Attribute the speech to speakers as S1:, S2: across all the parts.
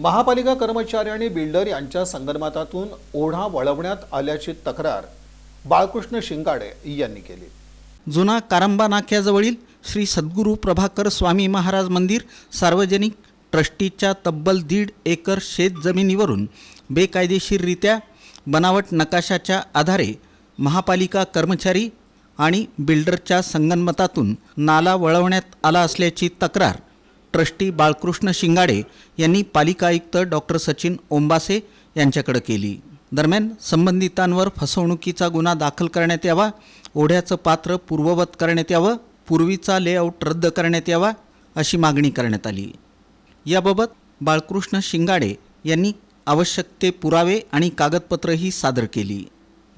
S1: महापालिका कर्मचारी आणि बिल्डर यांच्या संगनमतातून ओढा वळवण्यात आल्याची तक्रार बाळकृष्ण शिंगाडे यांनी केली.
S2: जुना कारंबा नाक्याजवळील श्री सद्गुरू प्रभाकर स्वामी महाराज मंदिर सार्वजनिक ट्रस्टीच्या तब्बल दीड एकर शेत जमिनीवरून बेकायदेशीररित्या बनावट नकाशाच्या आधारे महापालिका कर्मचारी आणि बिल्डरच्या संगनमतातून नाला वळवण्यात आला असल्याची तक्रार ट्रस्टी बाळकृष्ण शिंगाडे यांनी पालिका आयुक्त डॉक्टर सचिन ओंबासे यांच्याकडे केली. दरम्यान संबंधितांवर फसवणुकीचा गुन्हा दाखल करण्यात यावा ओढ्याचं पात्र पूर्ववत करण्यात यावं पूर्वीचा लेआउट रद्द करण्यात यावा अशी मागणी करण्यात आली. याबाबत बाळकृष्ण शिंगाडे यांनी आवश्यक ते पुरावे आणि कागदपत्रही सादर केली.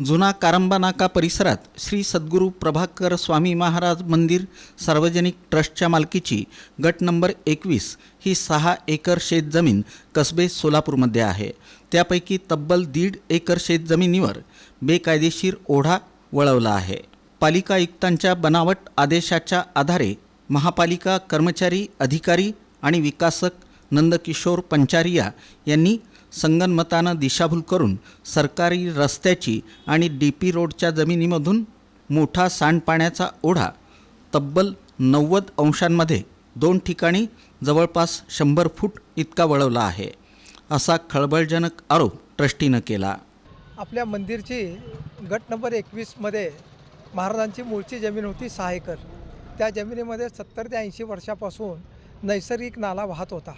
S2: जुना कारंबा नाका परिसरात श्री सद्गुरू प्रभाकर स्वामी महाराज मंदिर सार्वजनिक ट्रस्टच्या मालकीची गट नंबर एकवीस ही सहा एकर शेतजमीन कसबे सोलापूरमध्ये आहे. त्यापैकी तब्बल दीड एकर शेतजमिनीवर बेकायदेशीर ओढा वळवला आहे. पालिका आयुक्तांच्या बनावट आदेशाच्या आधारे महापालिका कर्मचारी अधिकारी आणि विकासक नंदकिशोर पंचारिया यांनी संगनमतानं दिशाभूल करून सरकारी रस्त्याची आणि डी पी रोडच्या जमिनीमधून मोठा सांडपाण्याचा ओढा तब्बल नव्वद अंशांमध्ये दोन ठिकाणी जवळपास शंभर फूट इतका वळवला आहे असा खळबळजनक आरोप ट्रस्टीनं केला.
S3: आपल्या मंदिरची गट नंबर एकवीसमध्ये महाराजांची मूळची जमीन होती सहा एकर त्या जमिनीमध्ये सत्तर ते ऐंशी वर्षापासून नैसर्गिक नाला वाहत होता.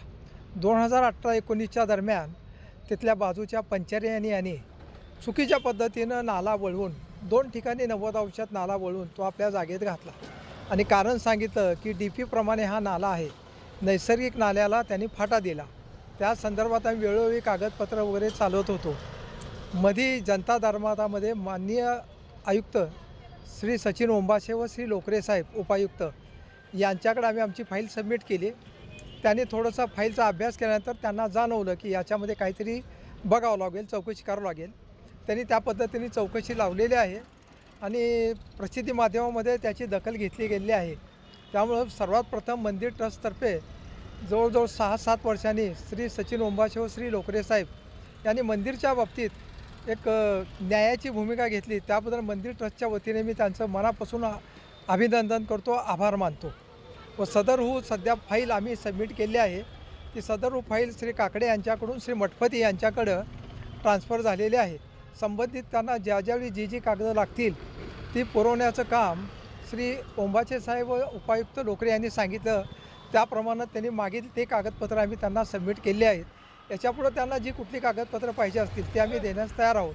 S3: दोन हजार अठरा एकोणीसच्या दरम्यान तिथल्या बाजूच्या पंचर्यानी यांनी चुकीच्या पद्धतीनं नाला वळवून दोन ठिकाणी नव्वद अंशात नाला वळवून तो आपल्या जागेत घातला. आणि कारण सांगितलं की डी पीप्रमाणे हा नाला आहे नैसर्गिक नाल्याला त्यांनी फाटा दिला. त्या संदर्भात आम्ही वेळोवेळी कागदपत्र वगैरे चालवत होतो. मधी जनता धर्मातामध्ये माननीय आयुक्त श्री सचिन ओंबासे व श्री लोकरे साहेब उपायुक्त यांच्याकडे आम्ही आमची फाईल सबमिट केली. त्यांनी थोडंसं फाईलचा अभ्यास केल्यानंतर त्यांना जाणवलं की याच्यामध्ये काहीतरी बघावं लागेल चौकशी करावं लागेल. त्यांनी त्या पद्धतीने चौकशी लावलेली आहे आणि प्रसिद्धी माध्यमामध्ये त्याची दखल घेतली गेलेली आहे. त्यामुळं सर्वात प्रथम मंदिर ट्रस्टतर्फे जवळजवळ सहा सात वर्षांनी श्री सचिन ओंबाशेव श्री लोकरे साहेब यांनी मंदिरच्या बाबतीत एक न्यायाची भूमिका घेतली. त्याबद्दल मंदिर ट्रस्टच्या वतीने मी त्यांचं मनापासून अभिनंदन करतो आभार मानतो. व सदर हू सध्या फाईल आम्ही सबमिट केली आहे. ती सदर हू फाईल श्री काकडे यांच्याकडून श्री मठपती यांच्याकडं ट्रान्स्फर झालेली आहे. संबंधित त्यांना ज्या ज्यावेळी जी जी कागदं लागतील ती पुरवण्याचं काम श्री ओंबाचे साहेब व उपायुक्त लोकरे यांनी सांगितलं. त्याप्रमाणे त्यांनी मागील ते कागदपत्र आम्ही त्यांना सबमिट केले आहेत. याच्यापुढं त्यांना जी कुठली कागदपत्रं पाहिजे असतील ते आम्ही देण्यास तयार आहोत.